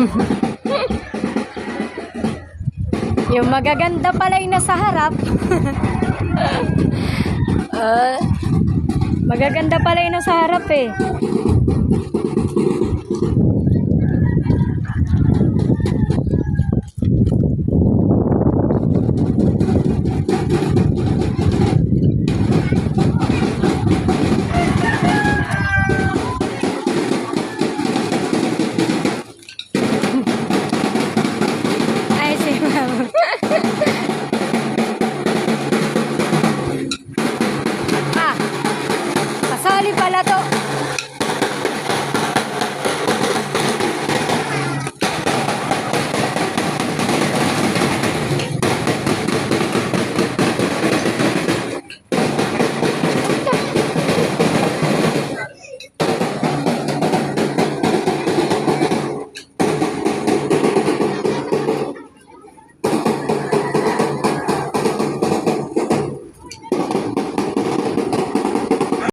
Yung magaganda pala yung nasa harap. Ah, magaganda pala yung nasa harap eh. pala to.